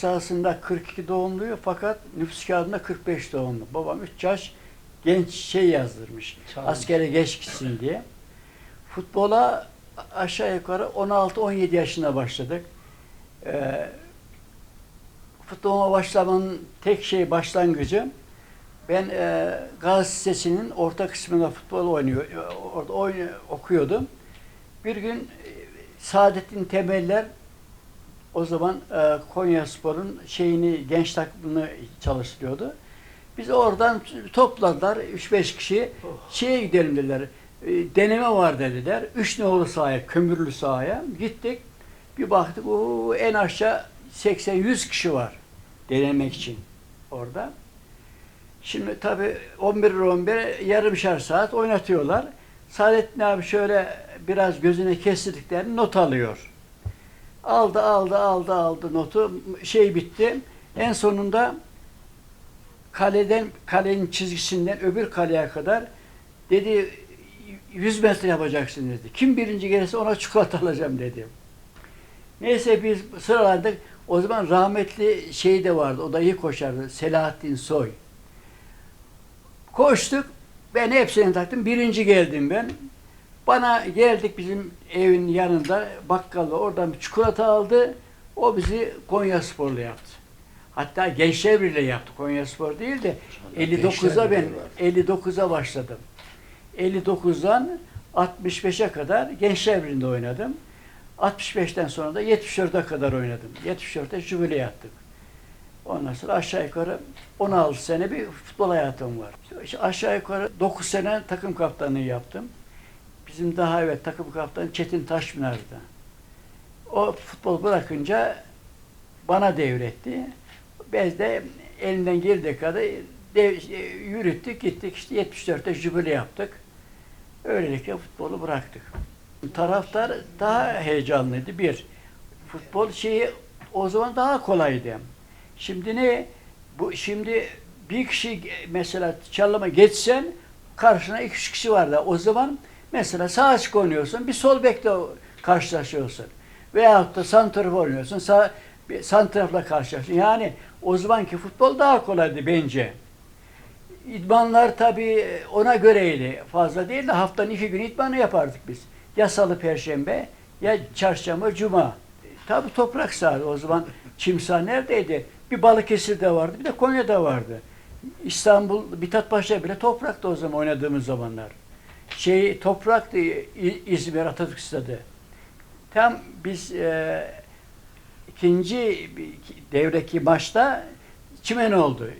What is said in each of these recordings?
1900 esasında 42 doğumluyu fakat nüfus kağıdında 45 doğumlu. Babam 3 yaş genç şey yazdırmış. Çalmış. Askere geç gitsin diye. Futbola aşağı yukarı 16-17 yaşında başladık. Ee, futbola başlamanın tek şey başlangıcı ben e, Gazi Lisesi'nin orta kısmında futbol oynuyor, orada oyun, okuyordum. Bir gün e, Saadettin Temeller o zaman e, Konya Spor'un şeyini genç takımını çalıştırıyordu. Biz oradan topladılar 3-5 kişi. Şeye gidelim dediler. e, deneme var dediler. Üç nolu sahaya, kömürlü sahaya gittik. Bir baktık o en aşağı 80-100 kişi var denemek için orada. Şimdi tabii 11 11 yarımşar saat oynatıyorlar. Saadettin abi şöyle biraz gözüne kestirdiklerini not alıyor. Aldı aldı aldı aldı notu. Şey bitti. En sonunda kaleden kalenin çizgisinden öbür kaleye kadar dedi 100 metre yapacaksın dedi. Kim birinci gelirse ona çikolata alacağım dedi. Neyse biz sıralandık. O zaman rahmetli şey de vardı. O da iyi koşardı. Selahattin Soy. Koştuk. Ben hepsini taktım. Birinci geldim ben. Bana geldik bizim evin yanında bakkalı oradan bir çikolata aldı. O bizi Konya Spor'la yaptı. Hatta Gençler Birliği yaptı. Konya Spor değil de 59'a ben 59'a başladım. 59'dan 65'e kadar Gençler Birliği'nde oynadım. 65'ten sonra da 74'e kadar oynadım. 74'te jübile yaptık. Ondan sonra aşağı yukarı 16 sene bir futbol hayatım var. İşte aşağı yukarı 9 sene takım kaptanlığı yaptım. Bizim daha evet takım kaptanı Çetin Taşpınar'dı. O futbol bırakınca bana devretti. Biz de elinden geldiği kadar dev, yürüttük gittik işte 74'te jübile yaptık. Öylelikle futbolu bıraktık. Taraftar daha heyecanlıydı bir. Futbol şeyi o zaman daha kolaydı. Şimdi ne? Bu şimdi bir kişi mesela çalıma geçsen karşına iki üç kişi vardı. O zaman mesela sağ açık oynuyorsun, bir sol bekle karşılaşıyorsun. Veyahut da santrafor oynuyorsun, sağ, bir santrafla karşılaşıyorsun. Yani o zamanki futbol daha kolaydı bence. İdmanlar tabii ona göreydi. Fazla değil de haftanın iki gün idmanı yapardık biz. Ya salı, perşembe, ya çarşamba, cuma. Tabii toprak sahada o zaman Çimsa neredeydi? Bir Balıkesir'de vardı, bir de Konya'da vardı. İstanbul, Mithatpaşa bile topraktı o zaman oynadığımız zamanlar. Şey topraktı İzmir Atatürk Stadı. Tam biz e, ikinci devreki maçta çimen oldu.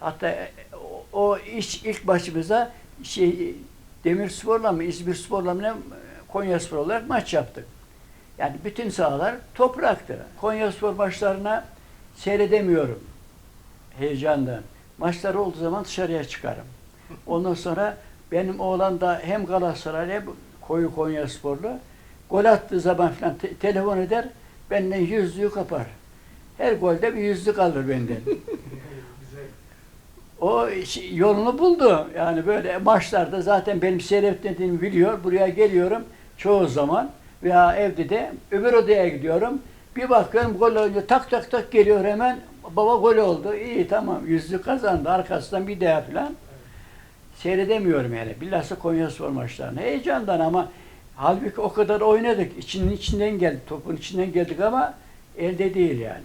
Hatta o, o iş ilk başımıza şey Demirspor'la mı İzmirspor'la mı ne Konya Spor olarak maç yaptık. Yani bütün sahalar topraktı. Konya Spor maçlarına seyredemiyorum heyecandan. Maçlar olduğu zaman dışarıya çıkarım. Ondan sonra benim oğlan da hem Galatasaray hem Koyu Konya Sporlu gol attığı zaman falan te- telefon eder benden yüzlüğü kapar. Her golde bir yüzlük alır benden. o yolunu buldu. Yani böyle maçlarda zaten benim seyretmediğimi biliyor. Buraya geliyorum çoğu zaman veya evde de öbür odaya gidiyorum. Bir bakıyorum gol oluyor. Tak tak tak geliyor hemen. Baba gol oldu. İyi tamam yüzlük kazandı. Arkasından bir daha falan. Seyredemiyorum yani. Bilhassa Konya Spor maçlarını. Heyecandan ama halbuki o kadar oynadık. İçinin içinden geldik. Topun içinden geldik ama elde değil yani.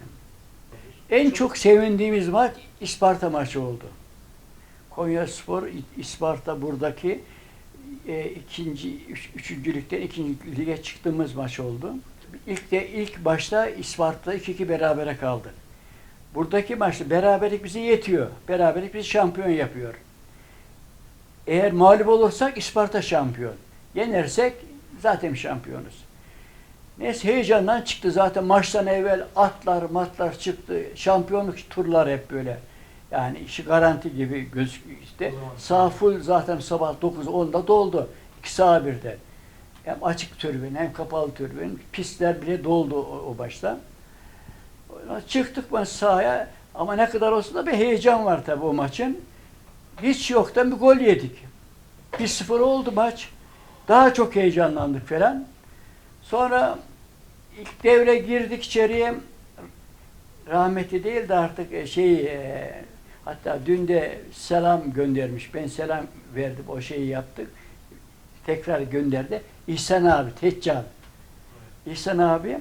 En çok sevindiğimiz maç İsparta maçı oldu. Konya Spor, İsparta buradaki e, ikinci, üç, üçüncülükten ikinci lige çıktığımız maç oldu. İlk de ilk başta İsparta 2-2 berabere kaldı. Buradaki maçta beraberlik bize yetiyor. Beraberlik bizi şampiyon yapıyor. Eğer mağlup olursak İsparta şampiyon. Yenersek zaten şampiyonuz. Neyse heyecandan çıktı zaten maçtan evvel atlar matlar çıktı. Şampiyonluk turlar hep böyle. Yani işi garanti gibi gözüküyor işte. Sağ full zaten sabah 9-10'da doldu. 2 sağa birden. Hem açık türbin hem kapalı türbin. Pistler bile doldu o, o başta. Çıktık maç sahaya ama ne kadar olsa da bir heyecan var tabii o maçın. Hiç yoktan bir gol yedik. 1-0 oldu maç. Daha çok heyecanlandık falan. Sonra ilk devre girdik içeriye. rahmeti değil de artık e, şey e, hatta dün de selam göndermiş. Ben selam verdim. O şeyi yaptık. Tekrar gönderdi. İhsan abi, Teccal. İhsan abi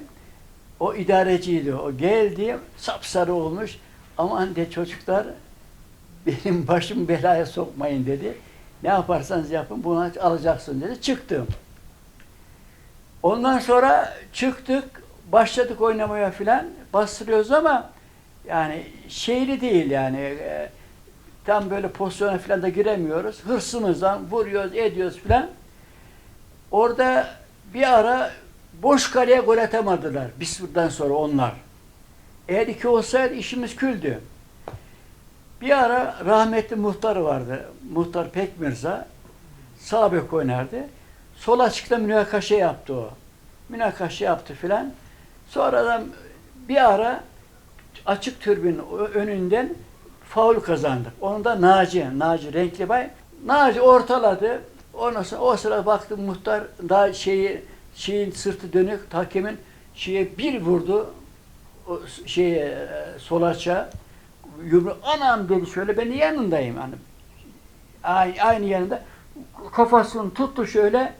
o idareciydi. O geldi sapsarı olmuş. Aman de çocuklar benim başım belaya sokmayın dedi. Ne yaparsanız yapın bunu alacaksın dedi. Çıktım. Ondan sonra çıktık, başladık oynamaya filan. Bastırıyoruz ama yani şeyli değil yani e, tam böyle pozisyona filan da giremiyoruz. Hırsımızdan vuruyoruz, ediyoruz filan. Orada bir ara boş kaleye gol atamadılar. Biz buradan sonra onlar. Eğer iki olsaydı işimiz küldü. Bir ara rahmetli muhtar vardı. Muhtar Pekmirza. Sağ bek oynardı. Sol açıkta münakaşa yaptı o. Münakaşa yaptı filan. Sonradan bir ara açık türbün önünden faul kazandık. Onu da Naci, Naci Renkli Bay. Naci ortaladı. Ondan sonra o sıra baktım muhtar daha şeyi şeyin sırtı dönük hakemin şeye bir vurdu o şeye sol açığa yumru anam dedi şöyle ben yanındayım hani aynı, aynı yanında kafasını tuttu şöyle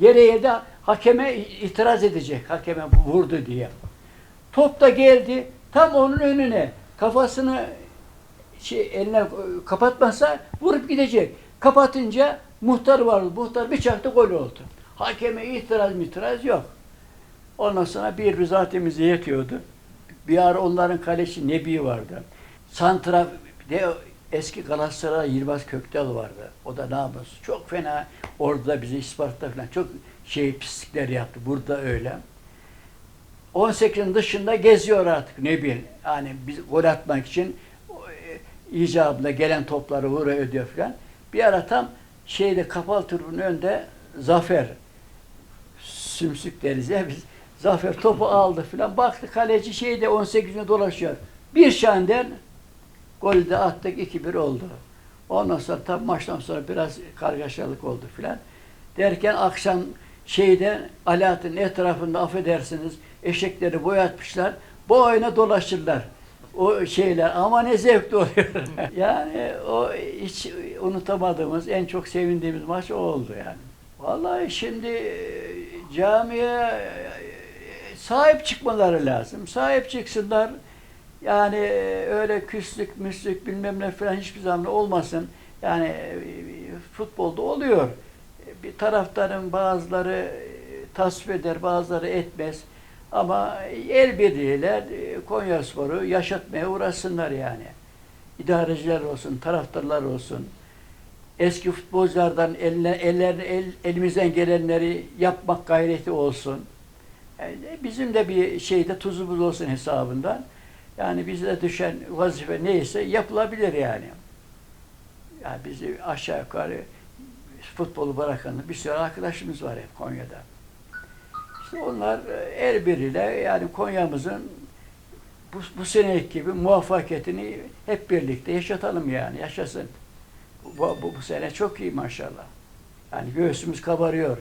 yere yedi hakeme itiraz edecek hakeme vurdu diye. Top da geldi tam onun önüne kafasını şey, eline kapatmazsa vurup gidecek. Kapatınca muhtar vardı. Muhtar bir çaktı gol oldu. Hakeme itiraz itiraz yok. Ondan sonra bir rızatimize yetiyordu. Bir ara onların kaleci Nebi vardı. Santra de eski Galatasaray Yılmaz Köktal vardı. O da namus. Çok fena orada bizi Isparta falan çok şey pislikler yaptı. Burada öyle. 18'in dışında geziyor artık Nebi. Yani biz gol atmak için e, icabında gelen topları vuruyor ödüyor falan. Bir ara tam şeyde kapalı tribünün önünde Zafer sümsük deriz ya biz. Zafer topu aldı filan. Baktı kaleci şeyde 18'ine dolaşıyor. Bir şanden golü de attık 2-1 oldu. Ondan sonra tabi maçtan sonra biraz kargaşalık oldu filan. Derken akşam şeyde Alaaddin etrafında affedersiniz eşekleri boyatmışlar. Bu oyuna dolaşırlar. O şeyler ama ne zevkli oluyor. yani o hiç unutamadığımız, en çok sevindiğimiz maç o oldu yani. Vallahi şimdi e, camiye e, sahip çıkmaları lazım. Sahip çıksınlar. Yani e, öyle küslük, müslük bilmem ne falan hiçbir zaman olmasın. Yani futbolda oluyor. Bir taraftarın bazıları tasvip eder, bazıları etmez. Ama el birliğiyle Konya Sporu yaşatmaya uğraşsınlar yani. İdareciler olsun, taraftarlar olsun. Eski futbolculardan eline, ellerine, el, elimizden gelenleri yapmak gayreti olsun. Yani bizim de bir şeyde tuzumuz olsun hesabından. Yani bize düşen vazife neyse yapılabilir yani. Yani bizi aşağı yukarı futbolu bırakan bir sürü arkadaşımız var hep Konya'da. İşte onlar el biriyle yani Konya'mızın bu, bu seneki gibi muvaffakiyetini hep birlikte yaşatalım yani, yaşasın. Bu, bu, bu sene çok iyi maşallah. Yani göğsümüz kabarıyor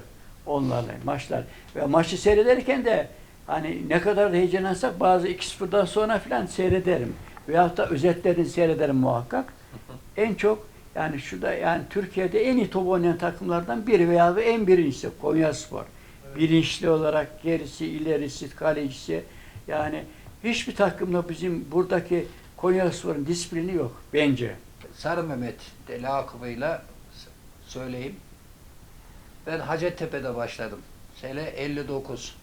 onlarla maçlar. Ve maçı seyrederken de hani ne kadar da heyecanlansak bazı 2-0'dan sonra filan seyrederim. Veyahut da özetlerini seyrederim muhakkak. En çok yani şurada yani Türkiye'de en iyi top oynayan takımlardan biri veya en birincisi Konya Spor. Bilinçli olarak gerisi, ilerisi, kalecisi yani hiçbir takımda bizim buradaki Konya Spor'un disiplini yok bence. Sarı Mehmet de lakabıyla söyleyeyim. Ben Hacettepe'de başladım. Sene 59.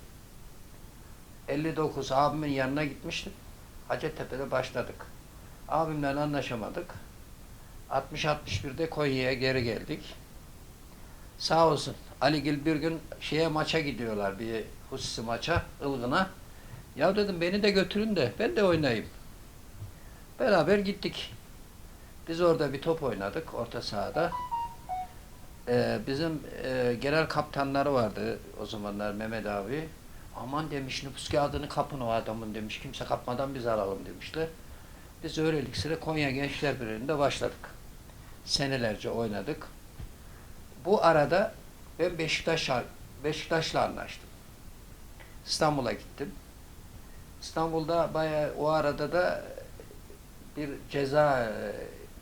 59 abimin yanına gitmiştim. Hacettepe'de başladık. Abimle anlaşamadık. 60-61'de Konya'ya geri geldik. Sağ olsun. Ali Gil bir gün şeye maça gidiyorlar bir hususi maça, Ilgın'a. Ya dedim beni de götürün de ben de oynayayım. Beraber gittik. Biz orada bir top oynadık orta sahada. Ee, bizim e, genel kaptanları vardı o zamanlar Mehmet abi. Aman demiş nüfus kağıdını kapın o adamın demiş. Kimse kapmadan biz alalım demişler. Biz öylelik sıra Konya Gençler Birliği'nde başladık. Senelerce oynadık. Bu arada ben Beşiktaş'a Beşiktaş'la anlaştım. İstanbul'a gittim. İstanbul'da bayağı o arada da bir ceza e,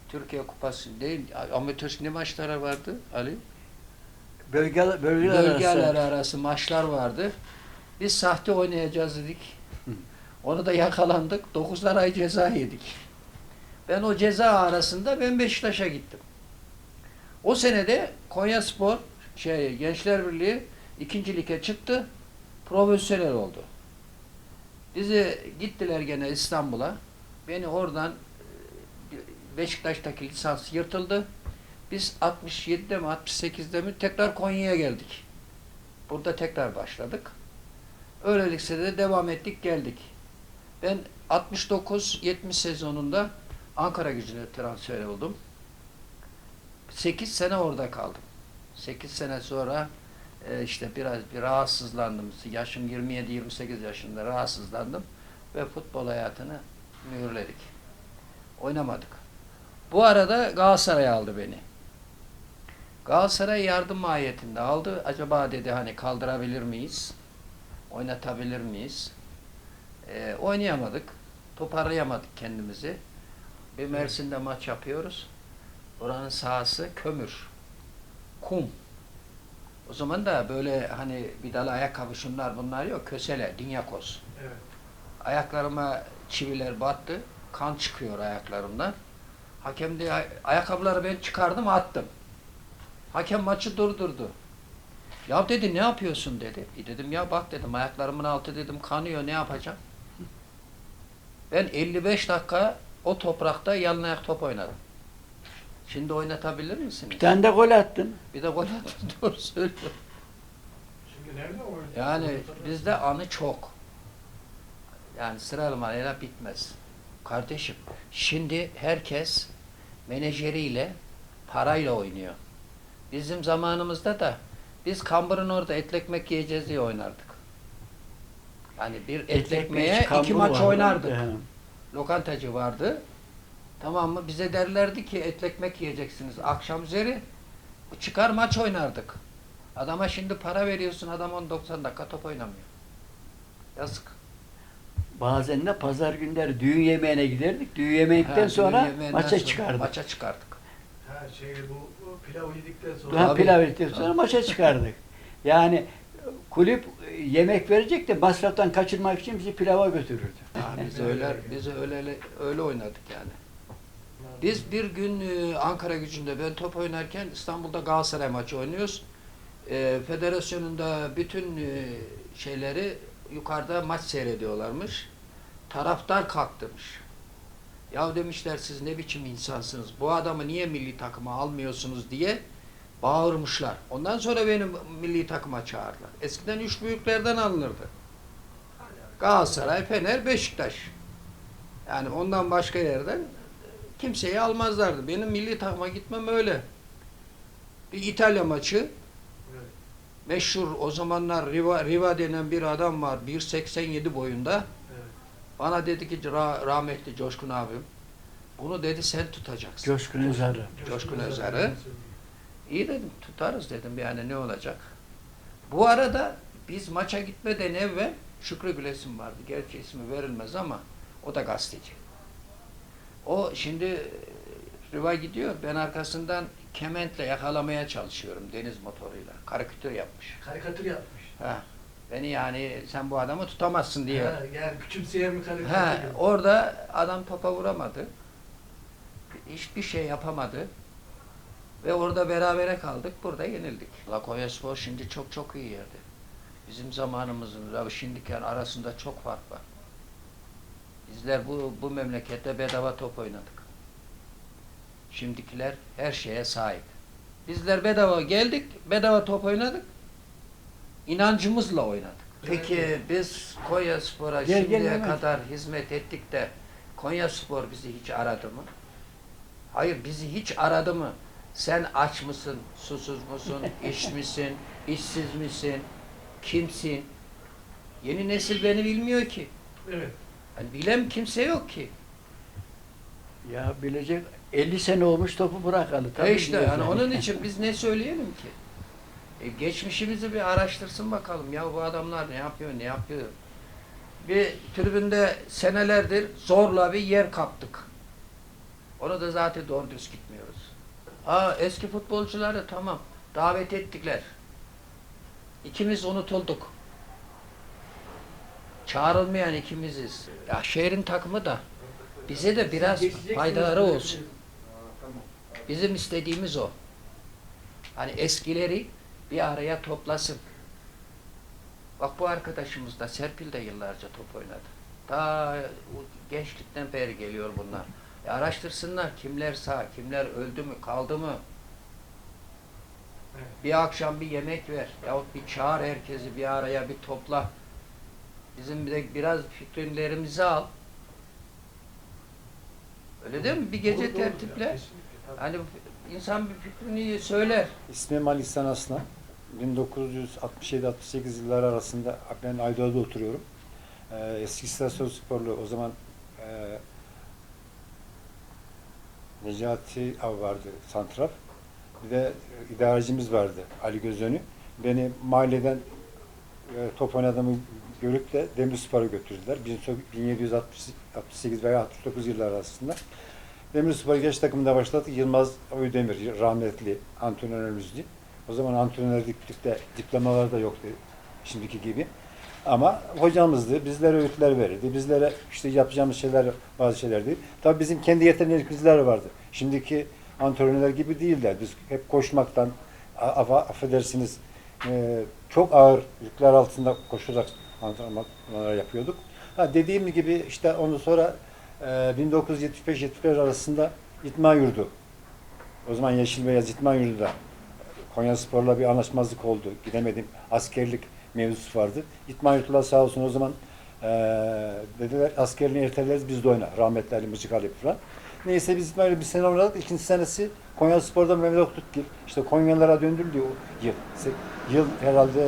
Türkiye Kupası değil amatör ne maçları vardı Ali? Bölge, bölgeler, Bölgeler arası. arası maçlar vardı. Biz sahte oynayacağız dedik. Onu da yakalandık. 9 ay ceza yedik. Ben o ceza arasında ben Beşiktaş'a gittim. O senede Konya Spor şey Gençler Birliği ikinci lige çıktı. Profesyonel oldu. Bizi gittiler gene İstanbul'a. Beni oradan e, Beşiktaş'taki lisans yırtıldı. Biz 67'de mi 68'de mi tekrar Konya'ya geldik. Burada tekrar başladık. Öylelikle de devam ettik geldik. Ben 69-70 sezonunda Ankara gücüne transfer oldum. 8 sene orada kaldım. 8 sene sonra e, işte biraz bir rahatsızlandım. Yaşım 27-28 yaşında rahatsızlandım ve futbol hayatını mühürledik. Oynamadık. Bu arada Galatasaray aldı beni. Galatasaray yardım mahiyetinde aldı. Acaba dedi hani kaldırabilir miyiz? Oynatabilir miyiz? Ee, oynayamadık. Toparlayamadık kendimizi. Bir Mersin'de maç yapıyoruz. Oranın sahası kömür. Kum. O zaman da böyle hani vidalı ayakkabı şunlar bunlar yok. Kösele, dinyakos. Evet. Ayaklarıma çiviler battı. Kan çıkıyor ayaklarımdan. Hakem de ay- ayakkabıları ben çıkardım attım. Hakem maçı durdurdu. Ya dedi ne yapıyorsun dedi. E dedim ya bak dedim ayaklarımın altı dedim kanıyor ne yapacağım? Ben 55 dakika o toprakta yalın ayak top oynadım. Şimdi oynatabilir misiniz? Bir tane de gol attın. Bir de gol attım doğru söylüyorum. Şimdi nerede oynuyor? Yani bizde anı çok. Yani sıralamayla bitmez. Kardeşim şimdi herkes menajeriyle parayla oynuyor. Bizim zamanımızda da biz Kambır'ın orada etli ekmek yiyeceğiz diye oynardık. Yani bir etli ekmeğe iki kambur maç vardı. oynardık. He. Lokantacı vardı. Tamam mı? Bize derlerdi ki etli ekmek yiyeceksiniz akşam üzeri. Çıkar maç oynardık. Adama şimdi para veriyorsun adam 10-90 dakika top oynamıyor. Yazık. Bazen de pazar günleri düğün yemeğine giderdik. Düğün yemekten Ha, sonra düğün yemeğinden maça sonra çıkardık. Maça çıkardık. Ha şey bu, bu pilav yedikten sonra. Ha, Tabii. pilav yedikten sonra Tabii. maça çıkardık. Yani kulüp e, yemek verecek de masraftan kaçırmak için bizi pilava götürürdü. Ha, biz öyle biz öyle öyle oynadık yani. Biz bir gün e, Ankara gücünde ben top oynarken İstanbul'da Galatasaray maçı oynuyoruz. E, federasyonunda bütün e, şeyleri yukarıda maç seyrediyorlarmış. Taraftar kalktırmış. Ya demişler siz ne biçim insansınız? Bu adamı niye milli takıma almıyorsunuz diye bağırmışlar. Ondan sonra beni milli takıma çağırdılar. Eskiden üç büyüklerden alınırdı. Galatasaray, Fener, Beşiktaş. Yani ondan başka yerden kimseyi almazlardı. Benim milli takıma gitmem öyle. Bir İtalya maçı meşhur o zamanlar Riva, Riva denen bir adam var 1.87 boyunda. Bana dedi ki ra- rahmetli Coşkun abim bunu dedi sen tutacaksın. Coşkun Özarı. Coşkun Özer'i. İyi dedim tutarız dedim yani ne olacak. Bu arada biz maça gitmeden evvel Şükrü Gülesim vardı. Gerçi ismi verilmez ama o da gazeteci. O şimdi e, Riva gidiyor. Ben arkasından kementle yakalamaya çalışıyorum deniz motoruyla. Karikatür yapmış. Karikatür yapmış. Ha. Beni yani sen bu adamı tutamazsın diye. Ha, yani küçümseyen bir karikatür. Ha, orada adam topa vuramadı. Hiçbir şey yapamadı. Ve orada berabere kaldık. Burada yenildik. La Konyaspor şimdi çok çok iyi yerde. Bizim zamanımızın şimdiki arasında çok fark var. Bizler bu, bu memlekette bedava top oynadık. Şimdikiler her şeye sahip. Bizler bedava geldik, bedava top oynadık. İnancımızla oynadık. Peki biz Konya Spor'a Gel, şimdiye gel, Mehmet. kadar hizmet ettik de Konya Spor bizi hiç aradı mı? Hayır bizi hiç aradı mı? Sen aç mısın, susuz musun, iş misin, işsiz misin, kimsin? Yeni nesil beni bilmiyor ki. Evet. Yani bilen kimse yok ki. Ya bilecek 50 sene olmuş topu bırakalı. E Tabii işte biliyorsun. yani onun için biz ne söyleyelim ki? E geçmişimizi bir araştırsın bakalım. Ya bu adamlar ne yapıyor, ne yapıyor? bir tribünde senelerdir zorla bir yer kaptık. Onu da zaten doğru düz gitmiyoruz. Aa, eski futbolcuları tamam davet ettikler. İkimiz unutulduk. Çağrılmayan ikimiziz. Ya şehrin takımı da bize de biraz faydaları olsun. Bizim istediğimiz o. Hani eskileri bir araya toplasın. Bak bu arkadaşımız da Serpil de yıllarca top oynadı. Ta o gençlikten beri geliyor bunlar. E araştırsınlar kimler sağ, kimler öldü mü, kaldı mı? Evet. Bir akşam bir yemek ver yahut bir çağır herkesi bir araya bir topla. Bizim bir de biraz fikirlerimizi al. Öyle değil mi? Bir gece Doğru, tertiple. Hani insan bir fikrini söyler. İsmim Ali İhsan Aslan. 1967-68 yılları arasında ben Aydoğa'da oturuyorum. Ee, eski istasyon sporlu o zaman e, Necati Av vardı santraf. Bir de e, idarecimiz vardı Ali Gözönü. Beni mahalleden e, top oynadığımı görüp de Demirspor'a götürdüler. 1768 veya 69 yıllar arasında. Demirspor geç takımında başladık. Yılmaz Öydemir rahmetli antrenörümüzdü. O zaman antrenörlükte diplomalar da yoktu şimdiki gibi. Ama hocamızdı. Bizlere öğütler verirdi. Bizlere işte yapacağımız şeyler bazı şeylerdi. Tabii bizim kendi yeteneklerimizler vardı. Şimdiki antrenörler gibi değiller. Biz hep koşmaktan affedersiniz e, çok ağır yükler altında koşarak antrenmanlar yapıyorduk. Ha, dediğim gibi işte ondan sonra e, 1975-75 arasında İtma Yurdu. O zaman Yeşil Beyaz İtma Yurdu'da Konya Spor'la bir anlaşmazlık oldu. Gidemedim. Askerlik mevzusu vardı. İtma Yurdu'la sağ olsun o zaman e, dediler askerliğini erteleriz biz de oyna. Rahmetli Ali Mıcık Ali falan. Neyse biz böyle bir sene oynadık. İkinci senesi Konya Spor'da Mehmet Oktürk. İşte Konyalılara döndürüldü o yıl. Yıl herhalde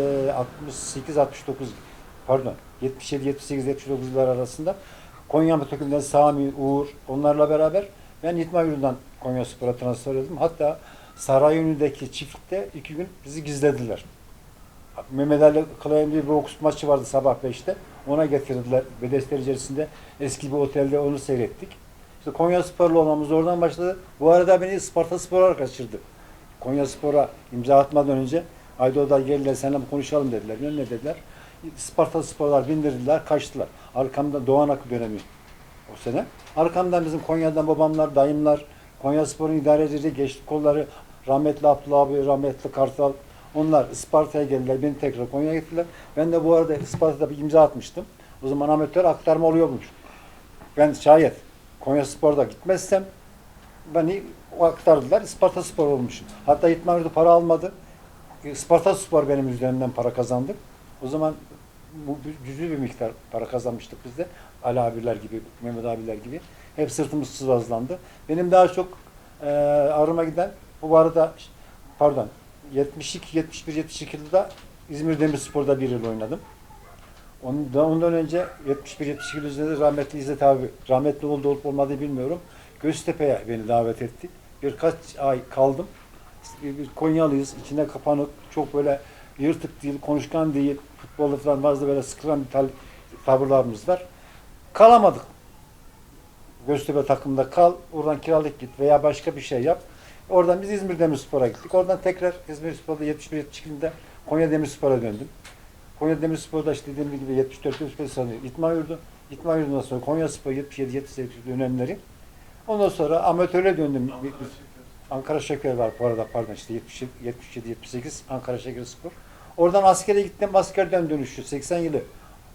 68-69 pardon 77 78 79 yıllar arasında Konya Metakül'den Sami, Uğur onlarla beraber ben İtma Yurdu'ndan Konya Spor'a transfer edildim. Hatta Sarayönü'ndeki çiftlikte iki gün bizi gizlediler. Mehmet Ali Kılay'ın diye bir boks maçı vardı sabah 5'te. Ona getirdiler. Bedesler içerisinde eski bir otelde onu seyrettik. İşte Konya Sporlu olmamız oradan başladı. Bu arada beni Sparta Spor'a kaçırdı. Konya Spor'a imza atmadan önce Aydoğa'da geldiler seninle konuşalım dediler. Ben ne dediler? Sparta Sporlar bindirdiler, kaçtılar. Arkamda Doğan Akı dönemi o sene. Arkamdan bizim Konya'dan babamlar, dayımlar, Konya Spor'un idarecileri, geçti kolları, rahmetli Abdullah abi, rahmetli Kartal, onlar Isparta'ya geldiler, beni tekrar Konya'ya gittiler. Ben de bu arada Isparta'da bir imza atmıştım. O zaman amatör aktarma oluyormuş. Ben şayet Konya Spor'da gitmezsem beni aktardılar. Isparta Spor olmuşum. Hatta Yurdu para almadı. Isparta Spor benim üzerimden para kazandı. O zaman bu cüzi bir miktar para kazanmıştık biz de. Ali abiler gibi, Mehmet abiler gibi. Hep sırtımız sıvazlandı. Benim daha çok e, ağrıma giden bu arada pardon 72, 71, 72 yılında İzmir Demirspor'da bir yıl oynadım. Ondan, ondan önce 71 72 yılında rahmetli İzzet abi, rahmetli oldu olup olmadığı bilmiyorum. Göztepe'ye beni davet etti. Birkaç ay kaldım. Bir, bir Konyalıyız, içine kapanık, çok böyle yırtık değil, konuşkan değil, futbolda falan bazı böyle sıkılan bir tal- tavırlarımız var. Kalamadık. Göztepe takımda kal, oradan kiralık git veya başka bir şey yap. Oradan biz İzmir Demirspor'a gittik. Oradan tekrar İzmir Spor'da 71-72 yılında Konya Demirspor'a döndüm. Konya Demirspor'da işte dediğim gibi 74-75 sanıyor. İtma Yurdu. İtma Yurdu'ndan sonra Konya Spor 77-78 dönemleri. Ondan sonra amatöre döndüm. Bir- bir- Ankara Şeker var bu arada pardon işte 77-78 Ankara Şeker Spor. Oradan askere gittim. Askerden dönüşü 80 yılı.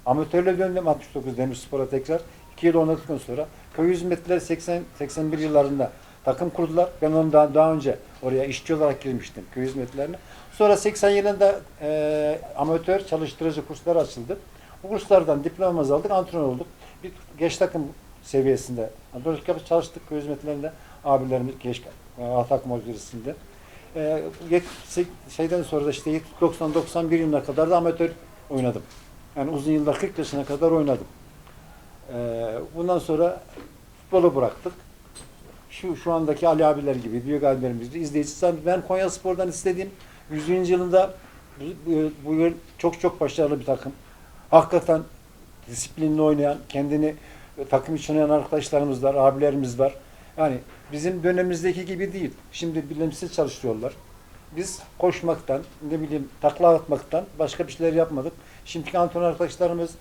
Amatörle döndüm 69 Demirspor'a tekrar. 2 yıl oynadıktan sonra köy hizmetleri 80 81 yıllarında takım kurdular. Ben ondan daha önce oraya işçi olarak girmiştim köy hizmetlerine. Sonra 80 yılında e, amatör çalıştırıcı kurslar açıldı. Bu kurslardan diplomamızı aldık, antrenör olduk. Bir geç takım seviyesinde antrenörlük yapıp çalıştık köy hizmetlerinde. Abilerimiz geç A takım öncesinde. E, şeyden sonra da işte 90-91 yılına kadar da amatör oynadım. Yani uzun yıllar 40 yaşına kadar oynadım. E, bundan sonra futbolu bıraktık. Şu şu andaki Ali abiler gibi büyük abilerimiz de izleyicisi. Ben Konya Spor'dan istediğim 100. yılında bu, bu, yıl çok çok başarılı bir takım. Hakikaten disiplinli oynayan, kendini takım için oynayan arkadaşlarımız var, abilerimiz var. Yani bizim dönemimizdeki gibi değil. Şimdi bilimsel çalışıyorlar. Biz koşmaktan, ne bileyim takla atmaktan başka bir şeyler yapmadık. Şimdiki antrenör arkadaşlarımız,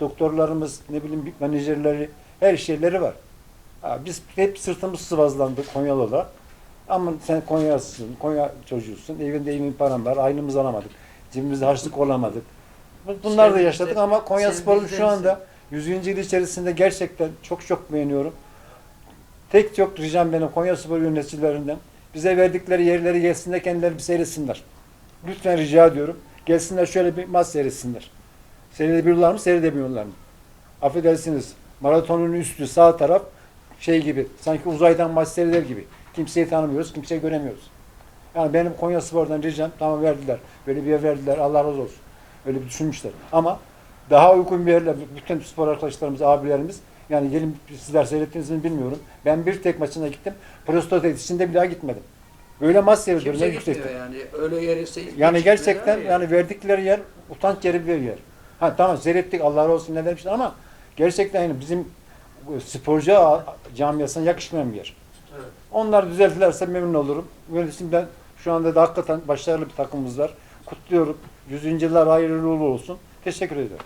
doktorlarımız, ne bileyim menajerleri, her şeyleri var. Biz hep sırtımız sıvazlandı Konyalı olarak. Ama sen Konya'sın, Konya çocuğusun, evinde evin paran var, aynımızı alamadık. Cebimizde harçlık olamadık. Bu- Bunlar da yaşadık ama Konya bizdensin. şu anda 100. yıl içerisinde gerçekten çok çok beğeniyorum. Tek çok ricam benim Konya Spor yöneticilerinden. Bize verdikleri yerleri gelsinler kendileri bir seyretsinler. Lütfen rica ediyorum. Gelsinler şöyle bir maç seyretsinler. Seyredebiliyorlar mı, seyredemiyorlar mı? Affedersiniz. Maratonun üstü sağ taraf şey gibi, sanki uzaydan maç seyreder gibi. Kimseyi tanımıyoruz, kimseyi göremiyoruz. Yani benim Konya Spor'dan ricam, tamam verdiler. Böyle bir yer verdiler, Allah razı olsun. Öyle bir düşünmüşler. Ama daha uygun bir yerler, bütün spor arkadaşlarımız, abilerimiz, yani gelin sizler seyrettiniz mi bilmiyorum. Ben bir tek maçına gittim. Prostatet içinde bir daha gitmedim. Böyle maç seyrediyorum en yüksekte. yani. Öyle yeri Yani gerçekten yani verdikleri yer utanç yeri bir yer. Ha tamam seyrettik Allah razı olsun ne demişler ama gerçekten yani bizim sporcu camiasına yakışmayan bir yer. Evet. Onlar düzeltirlerse memnun olurum. Yönetimden şu anda da hakikaten başarılı bir takımımız var. Kutluyorum. 100. yıllar hayırlı uğurlu olsun. Teşekkür ederim.